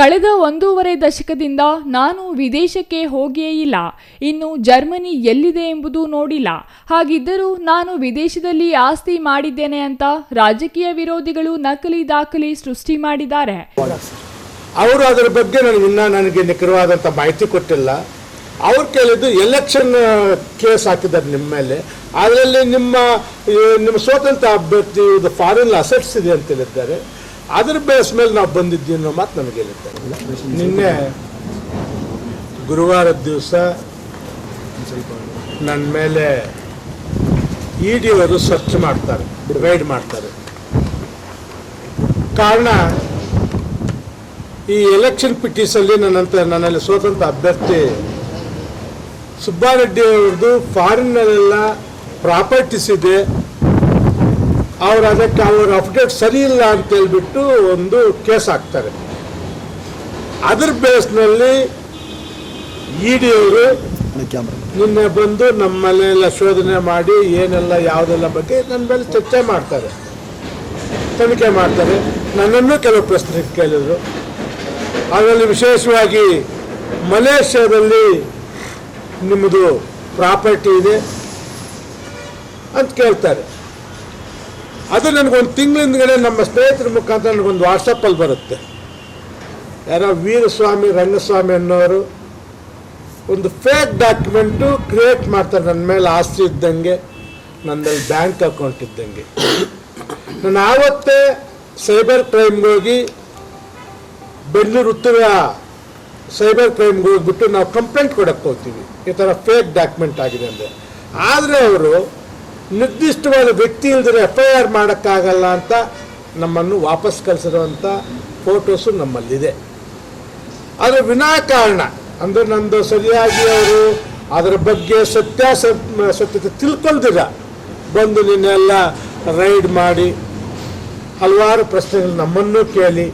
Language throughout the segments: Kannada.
ಕಳೆದ ಒಂದೂವರೆ ದಶಕದಿಂದ ನಾನು ವಿದೇಶಕ್ಕೆ ಹೋಗಿಯೇ ಇಲ್ಲ. ಇನ್ನು ಜರ್ಮನಿ ಎಲ್ಲಿದೆ ಎಂಬುದು ನೋಡಿಲ್ಲ. ಹಾಗಿದ್ದರೂ ನಾನು ವಿದೇಶದಲ್ಲಿ ಆಸ್ತಿ ಮಾಡಿದ್ದೇನೆ ಅಂತ ರಾಜಕೀಯ ವಿರೋಧಿಗಳು ನಕಲಿ ದಾಖಲೆ ಸೃಷ್ಟಿ ಮಾಡಿದ್ದಾರೆ. ಅವರು ಅದರ ಬಗ್ಗೆ ಇನ್ನೂ ನನಗೆ ನಿಖರವಾದಂಥ ಮಾಹಿತಿ ಕೊಟ್ಟಿಲ್ಲ. ಅವ್ರು ಕೇಳಿದ್ದು ಎಲೆಕ್ಷನ್ ಕೇಸ್ ಹಾಕಿದ್ದಾರೆ ನಿಮ್ಮ ಮೇಲೆ. ಅದರಲ್ಲಿ ನಿಮ್ಮ ನಿಮ್ಮ ಸ್ವತಂತ್ರ ಅಭ್ಯರ್ಥಿ ಫಾರಿನ್ ಅಸೆಟ್ಸ್ ಇದೆ ಅಂತ ಹೇಳಿದ್ದಾರೆ. ಅದ್ರ ಬೇಸ್ ಮೇಲೆ ನಾವು ಬಂದಿದ್ದೀವಿ ಅನ್ನೋ ಮಾತು ಹೇಳಿದ್ದಾರೆ ನಿನ್ನೆ ಗುರುವಾರದ ದಿವಸ ನನ್ನ ಮೇಲೆ ಇ ಡಿ ಅವರು ಸರ್ಚ್ ಮಾಡ್ತಾರೆ ರೈಡ್ ಮಾಡ್ತಾರೆ. ಕಾರಣ, ಈ ಎಲೆಕ್ಷನ್ ಪಿಟೀಸಲ್ಲಿ ನನ್ನಂತ ನನ್ನಲ್ಲಿ ಸ್ವತಂತ್ರ ಅಭ್ಯರ್ಥಿ ಸುಬ್ಬಾರೆಡ್ಡಿ ಅವ್ರದ್ದು ಫಾರಿನ್ನಲ್ಲೆಲ್ಲ ಪ್ರಾಪರ್ಟೀಸ್ ಇದೆ. ಅವ್ರು ಅದಕ್ಕೆ ಅವ್ರ ಅಪ್ಡೇಟ್ ಸರಿ ಇಲ್ಲ ಅಂತ ಹೇಳ್ಬಿಟ್ಟು ಒಂದು ಕೇಸ್ ಹಾಕ್ತಾರೆ. ಅದ್ರ ಬೇಸ್ನಲ್ಲಿ ಇ ಡಿ ಅವರು ನಿನ್ನೆ ಬಂದು ನಮ್ಮ ಮನೆಯೆಲ್ಲ ಶೋಧನೆ ಮಾಡಿ ಏನೆಲ್ಲ ಯಾವುದೆಲ್ಲ ಬಗ್ಗೆ ನನ್ನ ಮೇಲೆ ಚರ್ಚೆ ಮಾಡ್ತಾರೆ. ತನಿಖೆ ಮಾಡ್ತಾರೆ. ನನ್ನನ್ನು ಕೆಲವು ಪ್ರಶ್ನೆ ಕೇಳಿದರು. ಅದರಲ್ಲಿ ವಿಶೇಷವಾಗಿ ಮಲೇಷ್ಯಾದಲ್ಲಿ ನಿಮ್ಮದು ಪ್ರಾಪರ್ಟಿ ಇದೆ ಅಂತ ಕೇಳ್ತಾರೆ. ಅದು ನನಗೊಂದು ತಿಂಗಳಿಂದಗಡೆ ನಮ್ಮ ಸ್ನೇಹಿತರ ಮುಖಾಂತರ ನನಗೊಂದು ವಾಟ್ಸಪ್ಪಲ್ಲಿ ಬರುತ್ತೆ. ಯಾರೋ ವೀರಸ್ವಾಮಿ, ರಂಗಸ್ವಾಮಿ ಅನ್ನೋರು ಒಂದು ಫೇಕ್ ಡಾಕ್ಯುಮೆಂಟು ಕ್ರಿಯೇಟ್ ಮಾಡ್ತಾರೆ. ನನ್ನ ಮೇಲೆ ಆಸ್ತಿ ಇದ್ದಂಗೆ, ನನ್ನಲ್ಲಿ ಬ್ಯಾಂಕ್ ಅಕೌಂಟ್ ಇದ್ದಂಗೆ. ನಾನು ಆವತ್ತೇ ಸೈಬರ್ ಕ್ರೈಮ್ಗೆ ಹೋಗಿ ಬೆಂಗಳೂರು ಉತ್ತರ ಸೈಬರ್ ಕ್ರೈಮ್ಗೆ ಹೋಗ್ಬಿಟ್ಟು ನಾವು ಕಂಪ್ಲೇಂಟ್ ಕೊಡಕ್ಕೆ ಹೋಗ್ತೀವಿ. ಈ ಥರ ಫೇಕ್ ಡಾಕ್ಯುಮೆಂಟ್ ಆಗಿದೆ ಅಂದರೆ ಆದರೆ ಅವರು ನಿರ್ದಿಷ್ಟವಾದ ವ್ಯಕ್ತಿ ಇಲ್ಲದ್ರೆ ಎಫ್ ಐ ಆರ್ ಮಾಡೋಕ್ಕಾಗಲ್ಲ ಅಂತ ನಮ್ಮನ್ನು ವಾಪಸ್ ಕಳಿಸಿರುವಂಥ ಫೋಟೋಸು ನಮ್ಮಲ್ಲಿದೆ. ಆದರೆ ವಿನಾಕಾರಣ. ಅಂದರೆ ನಂದು ಸರಿಯಾಗಿ ಅವರು ಅದರ ಬಗ್ಗೆ ಸತ್ಯಾಸ ಸತ್ಯತೆ ತಿಳ್ಕೊಳ್ದಿರ. ಬಂದು ನಿನ್ನೆಲ್ಲ ರೈಡ್ ಮಾಡಿ ಹಲವಾರು ಪ್ರಶ್ನೆಗಳು ನಮ್ಮನ್ನು ಕೇಳಿ.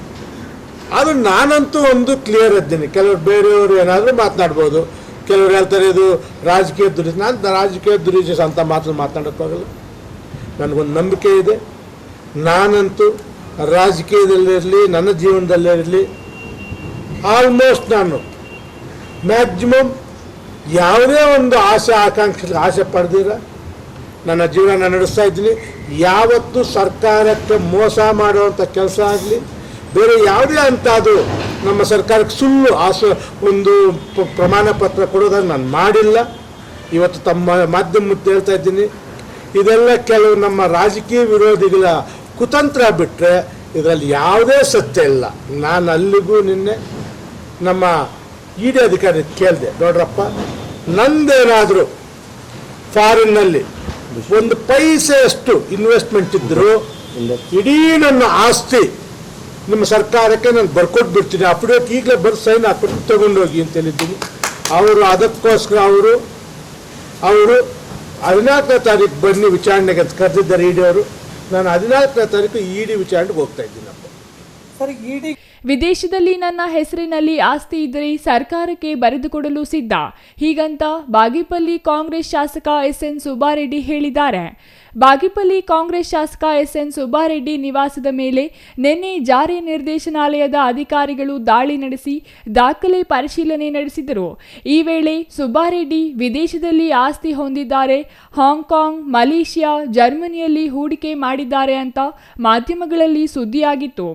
ಅದು ನಾನಂತೂ ಒಂದು ಕ್ಲಿಯರ್ ಇದ್ದೀನಿ ಕೆಲವರು ಬೇರೆಯವರು ಏನಾದರೂ ಮಾತನಾಡ್ಬೋದು. ಕೆಲವರು ಹೇಳ್ತಾರೆ ಇದು ರಾಜಕೀಯ ದುರಿ, ನಾನು ರಾಜಕೀಯ ದುರುದ್ದೇಶ ಅಂತ ಮಾತನ್ನು ಮಾತನಾಡೋಕ್ಕಾಗಲ್ಲ ನನಗೊಂದು ನಂಬಿಕೆ ಇದೆ. ನಾನಂತೂ ರಾಜಕೀಯದಲ್ಲಿರಲಿ ನನ್ನ ಜೀವನದಲ್ಲಿರಲಿ ಆಲ್ಮೋಸ್ಟ್ ನಾನು ಮ್ಯಾಕ್ಸಿಮಮ್ ಯಾವುದೇ ಒಂದು ಆಸೆ, ಆಕಾಂಕ್ಷೆ, ಆಸೆ ಪಡೆದಿರ, ನನ್ನ ಜೀವನ ನಡೆಸ್ತಾ ಇದ್ದೀನಿ. ಯಾವತ್ತೂ ಸರ್ಕಾರಕ್ಕೆ ಮೋಸ ಮಾಡುವಂಥ ಕೆಲಸ ಆಗಲಿ, ಬೇರೆ ಯಾವುದೇ ಅಂತ ಅದು ನಮ್ಮ ಸರ್ಕಾರಕ್ಕೆ ಸುಳ್ಳು ಆಸ ಒಂದು ಪ್ರಮಾಣ ಪತ್ರ ಕೊಡೋದನ್ನು ನಾನು ಮಾಡಿಲ್ಲ. ಇವತ್ತು ತಮ್ಮ ಮಾಧ್ಯಮ ಹೇಳ್ತಾ ಇದ್ದೀನಿ. ಇದೆಲ್ಲ ಕೆಲವು ನಮ್ಮ ರಾಜಕೀಯ ವಿರೋಧಿಗಳ ಕುತಂತ್ರ ಬಿಟ್ಟರೆ ಇದರಲ್ಲಿ ಯಾವುದೇ ಸತ್ಯ ಇಲ್ಲ. ನಾನು ಅಲ್ಲಿಗೂ ನಿನ್ನೆ ನಮ್ಮ ಇ ಡಿ ಅಧಿಕಾರಿ ಕೇಳಿದೆ ನೋಡ್ರಪ್ಪ ನಂದೇನಾದರೂ ಫಾರಿನ್ನಲ್ಲಿ ಒಂದು ಪೈಸೆಯಷ್ಟು ಇನ್ವೆಸ್ಟ್ಮೆಂಟ್ ಇದ್ದರೂ ಇಡೀ ನನ್ನ ಆಸ್ತಿ ನಿಮ್ಮ ಸರ್ಕಾರಕ್ಕೆ ನಾನು ಬರ್ಕೊಟ್ಟು ಬಿಡ್ತೀನಿ ಅಪ್ಡೇಟ್ ಈಗಲೇ ಬರ್ ಸೈನ್ ಹಾಕ್ಬಿಟ್ಟು ತಗೊಂಡೋಗಿ ಅಂತ ಹೇಳಿದ್ದೀನಿ. ಅವರು ಅದಕ್ಕೋಸ್ಕರ ಅವರು ಅವರು ಹದಿನಾಲ್ಕನೇ ತಾರೀಕು ಬನ್ನಿ ವಿಚಾರಣೆಗೆ ಅಂತ ಕರೆದಿದ್ದಾರೆ ಇ ಡಿ ಅವರು. ನಾನು ಹದಿನಾಲ್ಕನೇ ತಾರೀಕು ಇ ಡಿ ವಿಚಾರಣೆಗೆ ಹೋಗ್ತಾ ಇದ್ದೀನಪ್ಪ ಸರ್ ಇಡಿ. ವಿದೇಶದಲ್ಲಿ ನನ್ನ ಹೆಸರಿನಲ್ಲಿ ಆಸ್ತಿ ಇದ್ದರೆ ಸರ್ಕಾರಕ್ಕೆ ಬರೆದುಕೊಡಲು ಸಿದ್ಧ. ಹೀಗಂತ ಬಾಗೇಪಲ್ಲಿ ಕಾಂಗ್ರೆಸ್ ಶಾಸಕ ಎಸ್ ಎನ್ ಸುಬ್ಬಾರೆಡ್ಡಿ ಹೇಳಿದ್ದಾರೆ. ಬಾಗೇಪಲ್ಲಿ ಕಾಂಗ್ರೆಸ್ ಶಾಸಕ ಎಸ್ ಎನ್ ಸುಬ್ಬಾರೆಡ್ಡಿ ನಿವಾಸದ ಮೇಲೆ ನಿನ್ನೆ ಜಾರಿ ನಿರ್ದೇಶನಾಲಯದ ಅಧಿಕಾರಿಗಳು ದಾಳಿ ನಡೆಸಿ ದಾಖಲೆ ಪರಿಶೀಲನೆ ನಡೆಸಿದರು. ಈ ವೇಳೆ ಸುಬ್ಬಾರೆಡ್ಡಿ ವಿದೇಶದಲ್ಲಿ ಆಸ್ತಿ ಹೊಂದಿದ್ದಾರೆ. ಹಾಂಗ್ಕಾಂಗ್, ಮಲೇಷ್ಯಾ, ಜರ್ಮನಿಯಲ್ಲಿ ಹೂಡಿಕೆ ಮಾಡಿದ್ದಾರೆ ಅಂತ ಮಾಧ್ಯಮಗಳಲ್ಲಿ ಸುದ್ದಿಯಾಗಿತ್ತು.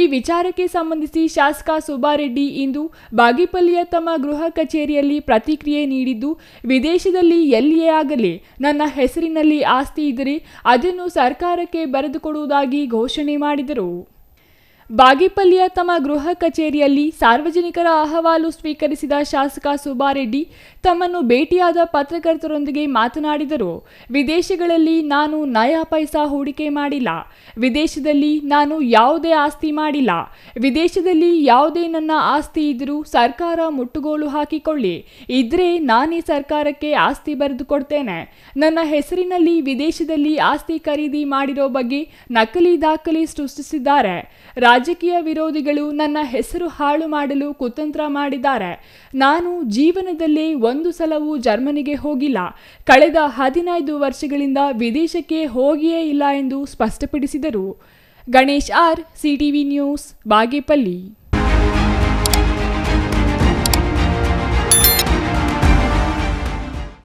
ಈ ವಿಚಾರಕ್ಕೆ ಸಂಬಂಧಿಸಿ ಶಾಸಕ ಸುಬ್ಬಾರೆಡ್ಡಿ ಇಂದು ಬಾಗಿಪಲ್ಲಿಯ ತಮ್ಮ ಗೃಹ ಕಚೇರಿಯಲ್ಲಿ ಪ್ರತಿಕ್ರಿಯೆ ನೀಡಿದ್ದು, ವಿದೇಶದಲ್ಲಿ ಎಲ್ಲಿಯೇ ಆಗಲಿ ನನ್ನ ಹೆಸರಿನಲ್ಲಿ ಆಸ್ತಿ ಇದ್ದರೆ ಅದನ್ನು ಸರ್ಕಾರಕ್ಕೆ ಬರೆದುಕೊಡುವುದಾಗಿ ಘೋಷಣೆ ಮಾಡಿದರು. ಬಾಗೇಪಲ್ಲಿಯ ತಮ್ಮ ಗೃಹ ಕಚೇರಿಯಲ್ಲಿ ಸಾರ್ವಜನಿಕರ ಅಹವಾಲು ಸ್ವೀಕರಿಸಿದ ಶಾಸಕ ಸುಬ್ಬಾರೆಡ್ಡಿ ತಮ್ಮನ್ನು ಭೇಟಿಯಾದ ಪತ್ರಕರ್ತರೊಂದಿಗೆ ಮಾತನಾಡಿದರು. ವಿದೇಶಗಳಲ್ಲಿ ನಾನು ನಯಾ ಪೈಸಾ ಹೂಡಿಕೆ ಮಾಡಿಲ್ಲ. ವಿದೇಶದಲ್ಲಿ ನಾನು ಯಾವುದೇ ಆಸ್ತಿ ಮಾಡಿಲ್ಲ. ವಿದೇಶದಲ್ಲಿ ಯಾವುದೇ ನನ್ನ ಆಸ್ತಿ ಇದ್ದರೂ ಸರ್ಕಾರ ಮುಟ್ಟುಗೋಲು ಹಾಕಿಕೊಳ್ಳಿ. ಇದ್ರೆ ನಾನೇ ಸರ್ಕಾರಕ್ಕೆ ಆಸ್ತಿ ಬರೆದು ಕೊಡ್ತೇನೆ. ನನ್ನ ಹೆಸರಿನಲ್ಲಿ ವಿದೇಶದಲ್ಲಿ ಆಸ್ತಿ ಖರೀದಿ ಮಾಡಿರೋ ಬಗ್ಗೆ ನಕಲಿ ದಾಖಲೆ ಸೃಷ್ಟಿಸಿದ್ದಾರೆ. ರಾಜಕೀಯ ವಿರೋಧಿಗಳು ನನ್ನ ಹೆಸರು ಹಾಳು ಮಾಡಲು ಕುತಂತ್ರ ಮಾಡಿದ್ದಾರೆ. ನಾನು ಜೀವನದಲ್ಲಿ ಒಂದು ಸಲವೂ ಜರ್ಮನಿಗೆ ಹೋಗಿಲ್ಲ. ಕಳೆದ ಹದಿನೈದು ವರ್ಷಗಳಿಂದ ವಿದೇಶಕ್ಕೆ ಹೋಗಿಯೇ ಇಲ್ಲ ಎಂದು ಸ್ಪಷ್ಟಪಡಿಸಿದರು. Ganesh R, CTV news, Bagepalli.